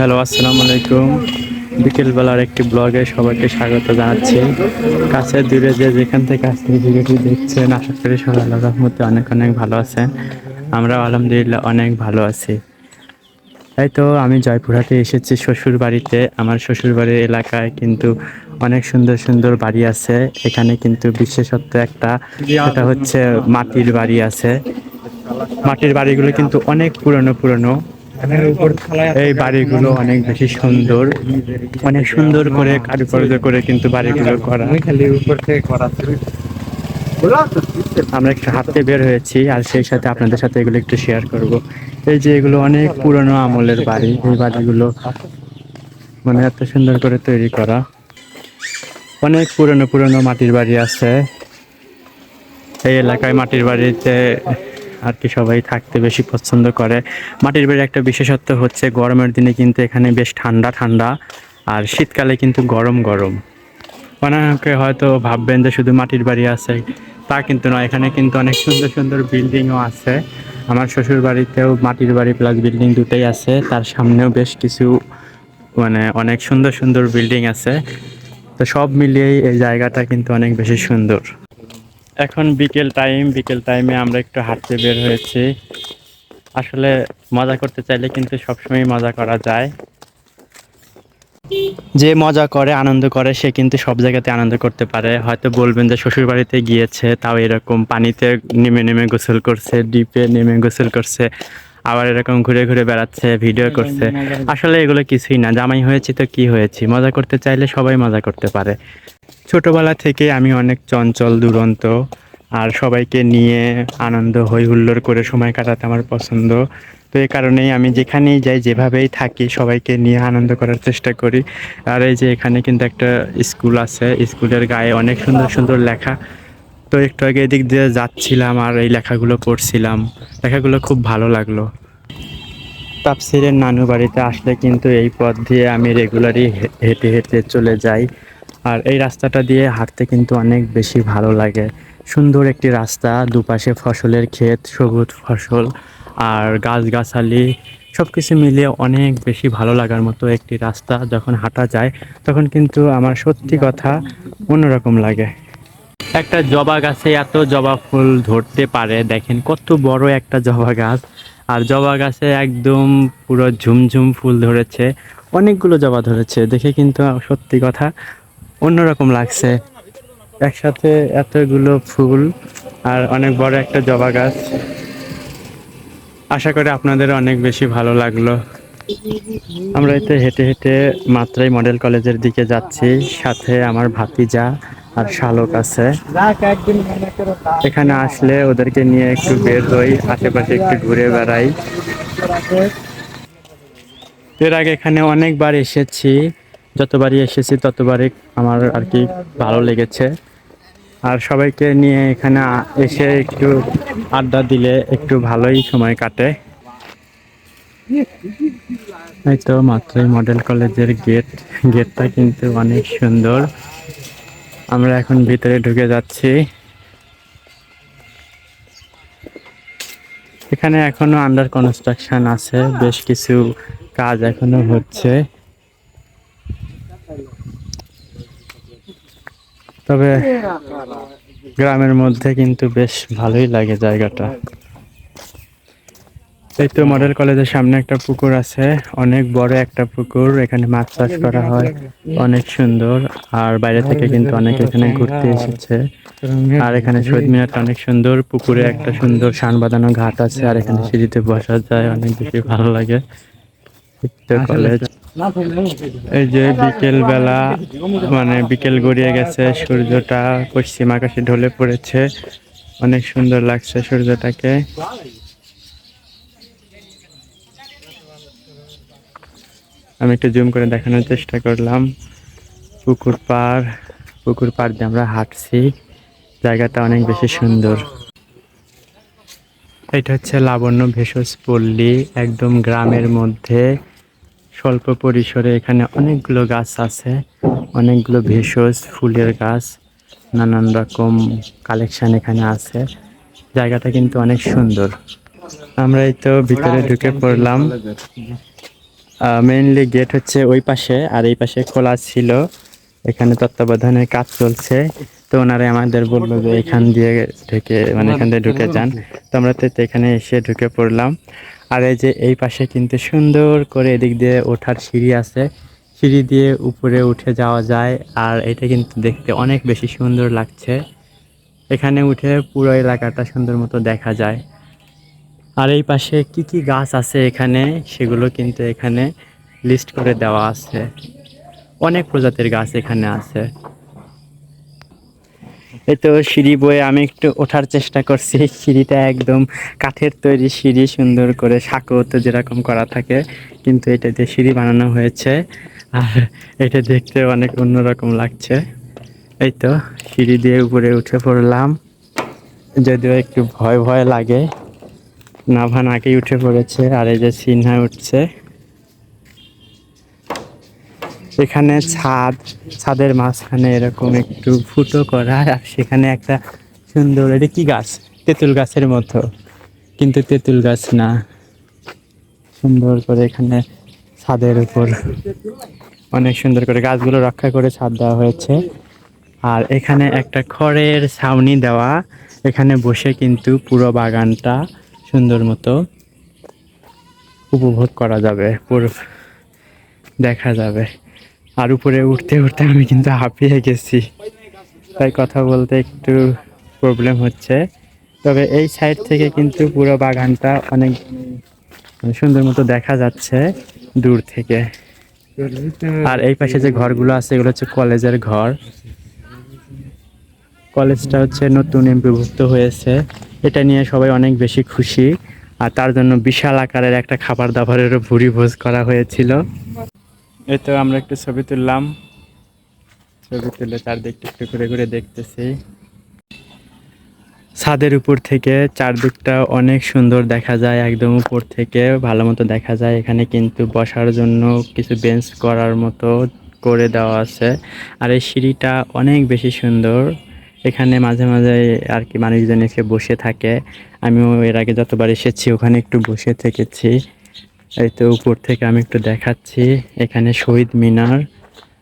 Hello, আসসালামু আলাইকুম। বিকেলবেলার একটি ব্লগে সবাইকে স্বাগত জানাচ্ছি। কাছে দূরে যে যেখান থেকে আজকে ভিডিওটি দেখছেন, আশা করি সবাই আল্লাহ রহমতে অনেক অনেক ভালো আছেন। আমরা আলহামদুলিল্লাহ অনেক ভালো আছি। তাই তো আমি জয়পুরহাটে এসেছি শ্বশুর বাড়িতে আমার শ্বশুর বাড়ির এলাকায় কিন্তু অনেক সুন্দর সুন্দর বাড়ি আছে। এখানে কিন্তু বিশেষত্ব একটা, সেটা হচ্ছে মাটির বাড়ি আছে। মাটির বাড়িগুলো কিন্তু অনেক পুরনো পুরনো। এই বাড়িগুলো অনেক বেশি সুন্দর। অনেক সুন্দর করে কারুকার্য করে কিন্তু বাড়িগুলো করা। আমরা একটু হাঁটতে বের হয়েছি আর সেই সাথে আপনাদের সাথে এগুলো একটু শেয়ার করব। এই যে এগুলো অনেক পুরনো আমলের বাড়ি এই বাড়িগুলো মানে এত সুন্দর করে তৈরি করা। অনেক পুরনো পুরনো মাটির বাড়ি আছে। এই এলাকায় মাটির বাড়িতে আর কি সবাই থাকতে বেশি পছন্দ করে। মাটির বাড়ির একটা বিশেষত্ব হচ্ছে গরমের দিনে কিন্তু এখানে বেশ ঠান্ডা ঠান্ডা, আর শীতকালে কিন্তু গরম গরম। অনেকে হয়তো ভাববেন যে শুধু মাটির বাড়ি আছে, তা কিন্তু নয়। এখানে কিন্তু অনেক সুন্দর সুন্দর বিল্ডিংও আছে। আমার শ্বশুর বাড়িতেও মাটির বাড়ি প্লাস বিল্ডিং দুটোই আছে। তার সামনেও বেশ কিছু মানে অনেক সুন্দর সুন্দর বিল্ডিং আছে। তো সব মিলিয়েই এই জায়গাটা কিন্তু অনেক বেশি সুন্দর। এখন বিকেল টাইম বিকেল টাইমে আমরা একটু হাঁটতে বের হয়েছি। আসলে মজা করতে চাইলে কিন্তু সবসময় মজা করা যায়। যে মজা করে, আনন্দ করে, সে কিন্তু সব জায়গাতে আনন্দ করতে পারে। হয়তো বলবেন যে শ্বশুর বাড়িতে গিয়েছে, তাও এরকম পানিতে নেমে নেমে গোসল করছে ডিপে নেমে গোসল করছে। আবার এরকম ঘুরে ঘুরে বেড়াচ্ছে ভিডিও করছে। আসলে এগুলো কিছুই না জামাই হয়েছি তো কি হয়েছি? মজা করতে চাইলে সবাই মজা করতে পারে। ছোটবেলা থেকে আমি অনেক চঞ্চল দুরন্ত আর সবাইকে নিয়ে আনন্দ হই হুল্লোড় করে সময় কাটাতে আমার পছন্দ। তো এই কারণেই আমি যেখানেই যাই যেভাবেই থাকি সবাইকে নিয়ে আনন্দ করার চেষ্টা করি। আর এই যে এখানে কিন্তু একটা স্কুল আছে স্কুলের গায়ে অনেক সুন্দর সুন্দর লেখা। তো একটু আগে এদিক দিয়ে যাচ্ছিলাম আর এই লেখাগুলো পড়ছিলাম। লেখাগুলো খুব ভালো লাগল। তাপসিরের নানু বাড়িতে আসলে কিন্তু এই পথ দিয়ে আমি রেগুলারই হেঁটে হেঁটে চলে যাই। আর এই রাস্তাটা দিয়ে হাঁটতে কিন্তু অনেক বেশি ভালো লাগে। সুন্দর একটি রাস্তা, দুপাশে ফসলের ক্ষেত, সবুজ ফসল আর গাছগাছালি সব কিছু মিলিয়ে অনেক বেশি ভালো লাগার মতো একটি রাস্তা। যখন হাঁটা যায়, তখন কিন্তু আমার সত্যি কথা অন্যরকম লাগে। একটা জবা গাছে এত জবা ফুল ধরতে পারে, দেখেন কত বড় একটা জবা গাছ। আর জবা গাছে একদম পুরো ঝুমঝুম ফুল ধরেছে। অনেকগুলো জবা ধরেছে, দেখে কিন্তু সত্যি কথা অন্যরকম লাগছে। একসাথে এতগুলো ফুল আর অনেক বড় একটা জবা গাছ। আশা করি আপনাদের অনেক বেশি ভালো লাগল। আমরা এতে হেঁটে হেঁটে মাত্রাই মডেল কলেজের দিকে যাচ্ছি, সাথে আমার ভাতিজা। আর শালক আছে। এখানে আসলে ওদেরকে নিয়ে একটু বের হই, আশেপাশে একটু ঘুরে বেড়াই। এর আগে এখানে অনেকবার এসেছি, যতবারই এসেছি ততবারই আমার আর কি ভালো লেগেছে। আর সবাইকে নিয়ে এখানে এসে একটু আড্ডা দিলে একটু ভালোই সময় কাটে। এই তো মাত্রই মডেল কলেজের গেট, গেটটা কিন্তু অনেক সুন্দর। আমরা এখন ভিতরে ঢুকে যাচ্ছি। এখানে এখনও আন্ডার কনস্ট্রাকশন আছে, বেশ কিছু কাজ এখনও হচ্ছে। তবে গ্রামের মধ্যে কিন্তু বেশ ভালোই লাগে জায়গাটা। এই তো মডেল কলেজের সামনে একটা পুকুর আছে। অনেক বড় একটা পুকুর, এখানে মাছ চাষ করা হয়। অনেক সুন্দর। আর বাইরে থেকে কিন্তু অনেক এখানে ঘুরতে এসেছে। আর এখানে শহীদ মিনারটা অনেক সুন্দর। পুকুরে একটা সুন্দর শান বাঁধানো ঘাট আছে, আর এখানে সিঁড়িতে বসা যায়, অনেক বেশি ভালো লাগে। কলেজ। এই যে বিকেল বেলা মানে বিকেল গড়িয়ে গেছে, সূর্যটা পশ্চিম আকাশে ঢলে পড়েছে। অনেক সুন্দর লাগছে সূর্যটাকে। আমি একটু জুম করে দেখানোর চেষ্টা করলাম। পুকুর পাড় পুকুর পাড় দিয়ে আমরা হাঁটছি। জায়গাটা অনেক বেশি সুন্দর। এটা হচ্ছে লাবণ্য ভেষজ পল্লী, একদম গ্রামের মধ্যে। স্বল্প পরিসরে এখানে অনেকগুলো গাছ আছে, অনেকগুলো ভেষজ, ফুলের গাছ, নানান রকম কালেকশন এখানে আছে। জায়গাটা কিন্তু অনেক সুন্দর। আমরা এই তো ভিতরে ঢুকে পড়লাম। মেইনলি গেট হচ্ছে ওই পাশে, আর এই পাশে খোলা ছিল। এখানে তত্ত্বাবধানের কাজ চলছে। তো ওনারা আমাদের বলল যে এখান দিয়ে ঢুকে মানে এখান দিয়ে ঢুকে যান। তো আমরা তো এখানে এসে ঢুকে পড়লাম। আর এই যে এই পাশে কিন্তু সুন্দর করে এদিক দিয়ে ওঠার সিঁড়ি আছে। সিঁড়ি দিয়ে উপরে উঠে যাওয়া যায়, আর এটা কিন্তু দেখতে অনেক বেশি সুন্দর লাগছে। এখানে উঠে পুরো এলাকাটা সুন্দর মতো দেখা যায়। আর এই পাশে কি কি গাছ আছে এখানে? সেগুলো কিন্তু এখানে লিস্ট করে দেওয়া আছে। অনেক প্রজাতির গাছ এখানে আছে। এই তো সিঁড়ি বয়ে আমি একটু ওঠার চেষ্টা করছি। সিঁড়িটা একদম কাঠের তৈরি সিঁড়ি, সুন্দর করে সাঁকোতে যেরকম করা থাকে। কিন্তু এটা দিয়ে সিঁড়ি বানানো হয়েছে। আর এটা দেখতে অনেক অন্যরকম লাগছে। এই তো সিঁড়ি দিয়ে উপরে উঠে পড়লাম। যদিও একটু ভয় ভয় লাগে। নাভান আগেই উঠে পড়েছে আর এই যে সিনহা উঠছে। এখানে ছাদ, ছাদের মাঝখানে এরকম একটু ফুটো করা আর সেখানে একটা সুন্দর, এটা কি গাছ? তেঁতুল গাছের মতো। কিন্তু তেঁতুল গাছ না। সুন্দর করে এখানে ছাদের উপর অনেক সুন্দর করে গাছগুলো রক্ষা করে ছাদ দেওয়া হয়েছে। আর এখানে একটা খড়ের ছাউনি দেওয়া। এখানে বসে কিন্তু পুরো বাগানটা সুন্দর মতো উপভোগ করা যাবে, পুরো দেখা যাবে। আর উপরে উঠতে উঠতে আমি কিন্তু হাঁপিয়ে গেছি। তাই কথা বলতে একটু প্রবলেম হচ্ছে। তবে এই সাইড থেকে কিন্তু পুরো বাগানটা অনেক সুন্দর মতো দেখা যাচ্ছে দূর থেকে। আর এই পাশে যে ঘরগুলো আছে, এগুলো হচ্ছে কলেজের ঘর। কলেজটা হচ্ছে নতুন এমপিভুক্ত হয়েছে। এটা নিয়ে সবাই অনেক বেশি খুশি। আর তার জন্য বিশাল আকারের একটা খাবার দাবারেরও ভুরি ভোজ করা হয়েছিল। এই তো আমরা একটু ছবি তুললাম। ছবি তুলে চারদিকটা একটু ঘুরে ঘুরে দেখতেছি। ছাদের উপর থেকে চারদিকটা অনেক সুন্দর দেখা যায়, একদম উপর থেকে ভালো মতো দেখা যায়। এখানে কিন্তু বসার জন্য কিছু বেঞ্চ করার মতো করে দেওয়া আছে। আর এই সিঁড়িটা অনেক বেশি সুন্দর। এখানে মাঝে মাঝে আর কি মানুষজন এসে বসে থাকে। আমিও এর আগে যতবার এসেছি, ওখানে একটু বসে থেকেছি। এই তো উপর থেকে আমি একটু দেখাচ্ছি, এখানে শহীদ মিনার।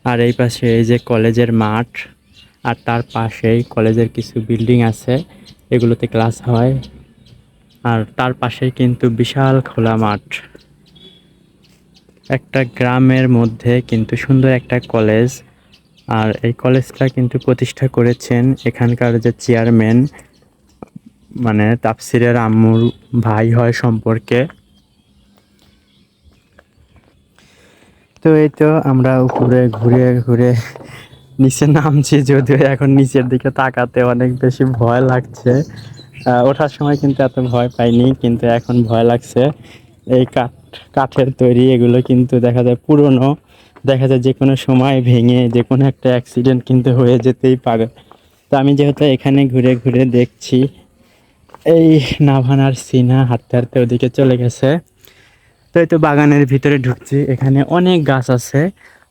আর এই পাশে এই যে কলেজের মাঠ, আর তার পাশেই কলেজের কিছু বিল্ডিং আছে, এগুলোতে ক্লাস হয়। আর তার পাশেই কিন্তু বিশাল খোলা মাঠ। একটা গ্রামের মধ্যে কিন্তু সুন্দর একটা কলেজ আর এই কলেজটা কিন্তু প্রতিষ্ঠা করেছেন এখানকার যে চেয়ারম্যান মানে তাপসিরের আম্মুর ভাই হয় সম্পর্কে। তো এই তো আমরা উপরে ঘুরে ঘুরে নিচে নামছি, যদিও এখন নিচের দিকে তাকাতে অনেক বেশি ভয় লাগছে। ওঠার সময় কিন্তু এত ভয় পাইনি, কিন্তু এখন ভয় লাগছে। এই কাঠ, কাঠের তৈরি, এগুলো কিন্তু দেখা যায় পুরনো। দেখা যায় যে কোনো সময় ভেঙে যে কোনো একটা অ্যাক্সিডেন্ট কিন্তু হয়ে যেতেই পারে। তো আমি যেহেতু এখানে ঘুরে ঘুরে দেখছি, এই নাভানার সিনা হাঁটতে হাঁটতে ওদিকে চলে গেছে। তো এই তো বাগানের ভিতরে ঢুকছি, এখানে অনেক গাছ আছে,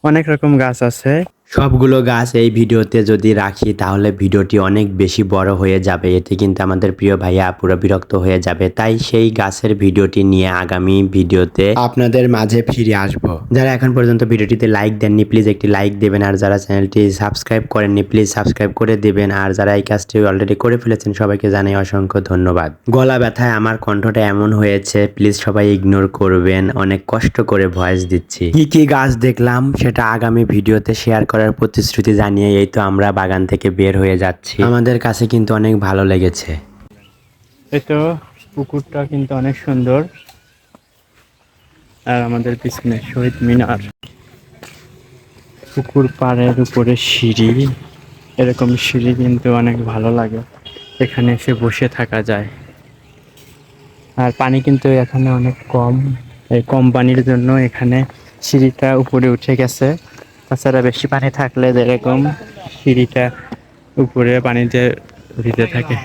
অনেক রকম গাছ আছে। সবগুলো গাছ এই ভিডিওতে যদি রাখি, তাহলে ভিডিওটি অনেক বেশি বড় হয়ে যাবে। এতে কিন্তু আমাদের প্রিয় ভাইয়া আপুরা বিরক্ত হয়ে যাবে। তাই সেই গাছের ভিডিওটি নিয়ে আগামী ভিডিওতে আপনাদের মাঝে ফিরে আসব। যারা এখন পর্যন্ত ভিডিওটিতে লাইক দেননি প্লিজ একটি লাইক দেবেন। আর যারা চ্যানেলটি সাবস্ক্রাইব করেননি প্লিজ সাবস্ক্রাইব করে দেবেন। আর যারা এই কাজটি অলরেডি করে ফেলেছেন, সবাইকে জানাই অসংখ্য ধন্যবাদ। গলা ব্যথায় আমার কণ্ঠটা এমন হয়েছে প্লিজ সবাই ইগনোর করবেন। অনেক কষ্ট করে ভয়েস দিচ্ছি। কি কি গাছ দেখলাম, সেটা আগামী ভিডিওতে শেয়ার করার প্রতিশ্রুতি জানিয়ে এই তো আমরা বাগান থেকে বের হয়ে যাচ্ছি। আমাদের কাছে কিন্তু অনেক ভালো লেগেছে। এই তো পুকুরটা কিন্তু অনেক সুন্দর। আর আমাদের পিছনে শহীদ মিনার। পুকুর পাড়ের উপরে সিঁড়ি। এরকম সিঁড়ি কিন্তু অনেক ভালো লাগে। এখানে এসে বসে থাকা যায়। আর পানি কিন্তু এখানে অনেক কম। এই কম পানির জন্য এখানে সিঁড়িটা উপরে উঠে গেছে। তাছাড়া বেশি পানি থাকলে যেরকম সিঁড়িটা উপরে পানিতে ভিজে থাকে।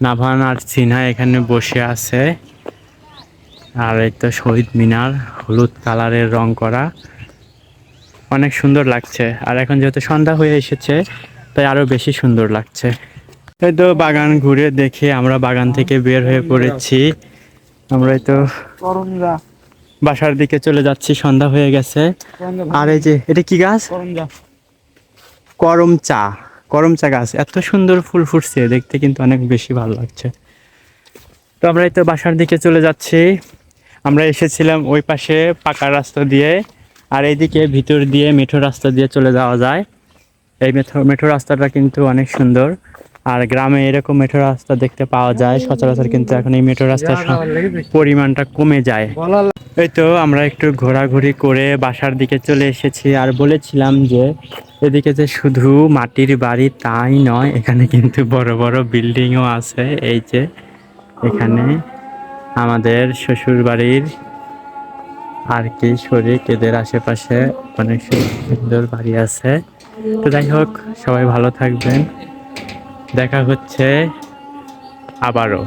নাভান আর সিনহা এখানে বসে আছে। আর এই তো শহীদ মিনার, হলুদ কালারের রং করা। অনেক সুন্দর লাগছে। আর এখন যেহেতু সন্ধ্যা হয়ে এসেছে, তাই আরও বেশি সুন্দর লাগছে। এই তো বাগান ঘুরে দেখে আমরা বাগান থেকে বের হয়ে পড়েছি। আমরা তো বাসার দিকে চলে যাচ্ছি সন্ধ্যা হয়ে গেছে। আর এই যে এটা কি গাছ? করম চা করম চা গাছ। এত সুন্দর ফুল ফুটছে দেখতে কিন্তু অনেক বেশি ভালো লাগছে। তো আমরা এই তো বাসার দিকে চলে যাচ্ছি। আমরা এসেছিলাম ওই পাশে পাকা রাস্তা দিয়ে আর এইদিকে ভিতর দিয়ে মেঠো রাস্তা দিয়ে চলে যাওয়া যায়। এই মেঠো মেঠো রাস্তাটা কিন্তু অনেক সুন্দর। আর গ্রামে এরকম মেঠো রাস্তা দেখতে পাওয়া যায়। সচরাচর কিন্তু এখন এই মেঠো রাস্তার পরিমাণটা কমে যায়। এই তো আমরা একটু ঘোরাঘুরি করে বাসার দিকে চলে এসেছি আর বলেছিলাম যে এদিকে যে শুধু মাটির বাড়ি তাই নয়, এখানে কিন্তু বড় বড় বিল্ডিংও আছে। এই যে এখানে আমাদের শ্বশুর বাড়ির আর কি শরিক এদের আশেপাশে অনেক সুন্দর বাড়ি আছে। তো যাই হোক, সবাই ভালো থাকবেন। দেখা হচ্ছে আবারও।